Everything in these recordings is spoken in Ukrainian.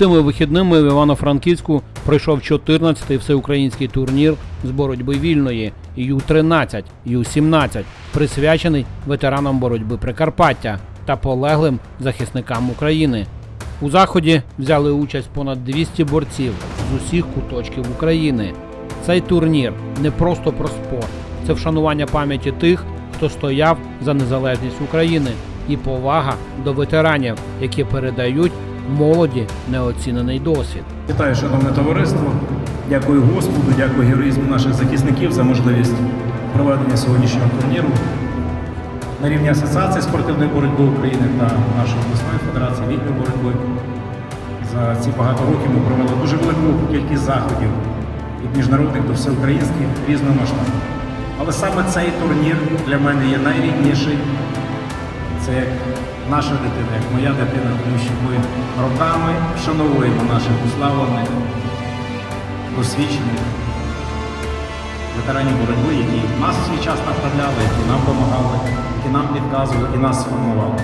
Цими вихідними в Івано-Франківську пройшов 14-й всеукраїнський турнір з боротьби вільної Ю-13, Ю-17, присвячений ветеранам боротьби Прикарпаття та полеглим захисникам України. У заході взяли участь понад 200 борців з усіх куточків України. Цей турнір не просто про спорт, це вшанування пам'яті тих, хто стояв за незалежність України, і повага до ветеранів, які передають молоді неоцінений досвід. Вітаю, шановне товариство. Дякую Господу, дякую героїзму наших захисників за можливість проведення сьогоднішнього турніру на рівні Асоціації спортивної боротьби України та нашої обласної федерації вільної боротьби. За ці багато років ми провели дуже велику кількість заходів від міжнародних до всеукраїнських різного. Але саме цей турнір для мене є найрідніший. Це наша дитина, як моя дитина, тому що ми роками вшановуємо наших уславлених, досвідчених ветеранів боротьби, які нас свій час направляли, які нам допомагали, які нам підказували і нас сформували.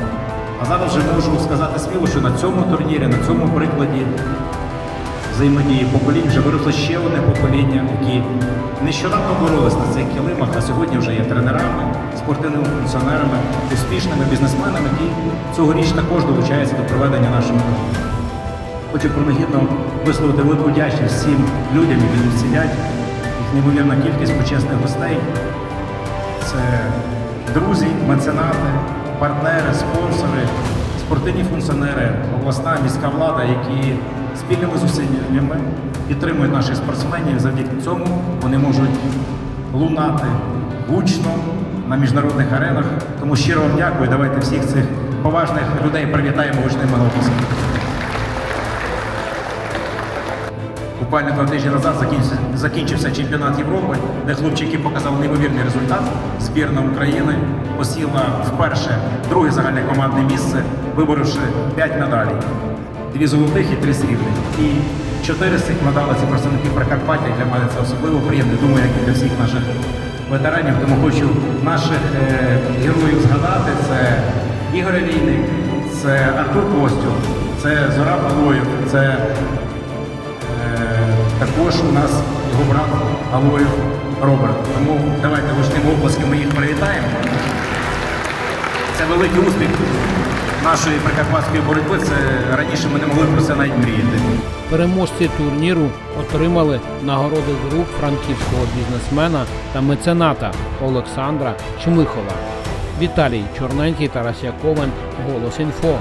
А зараз вже можу сказати сміло, що на цьому турнірі, на цьому прикладі взаємодії поколінь вже виросло ще одне покоління, які нещодавно боролись на цих килимах, а сьогодні вже є тренерами, спортивними функціонерами, успішними бізнесменами, які цьогоріч також долучаються до проведення нашого турніру. Хочу принагідно висловити велику вдячність всім людям, які тут сидять, їх неймовірна кількість почесних гостей. Це друзі, меценати, партнери, спонсори, спортивні функціонери, обласна міська влада, які спільними зусиллями підтримують наших спортсменів. Завдяки цьому вони можуть лунати гучно на міжнародних аренах. Тому щиро вам дякую. Давайте всіх цих поважних людей привітаємо гучними оплесками. Буквально два тижні назад закінчився, чемпіонат Європи, де хлопчики показали неймовірний результат. Збірна України посіла вперше друге загальне командне місце, виборивши 5 медалей. Дві золотих і три срібних. І чотири з цих медалей це представники Прикарпаття. Для мене це особливо приємно. Думаю, як і для всіх наших ветеранів. Тому хочу наших е, героїв згадати. Це Ігор Війник, це Артур Костюк, це Зора Балоєв, це Е, Також у нас його брат Алоєв Роберт. Тому давайте гучними оплесками їх привітаємо. Це великий успіх нашої прикарпатської боротьби. Це раніше ми не могли про це навіть мріяти. Переможці турніру отримали нагороди з рук франківського бізнесмена та мецената Олександра Чмихова. Віталій Чорненький, Тарас Яковин, Голос Інфо.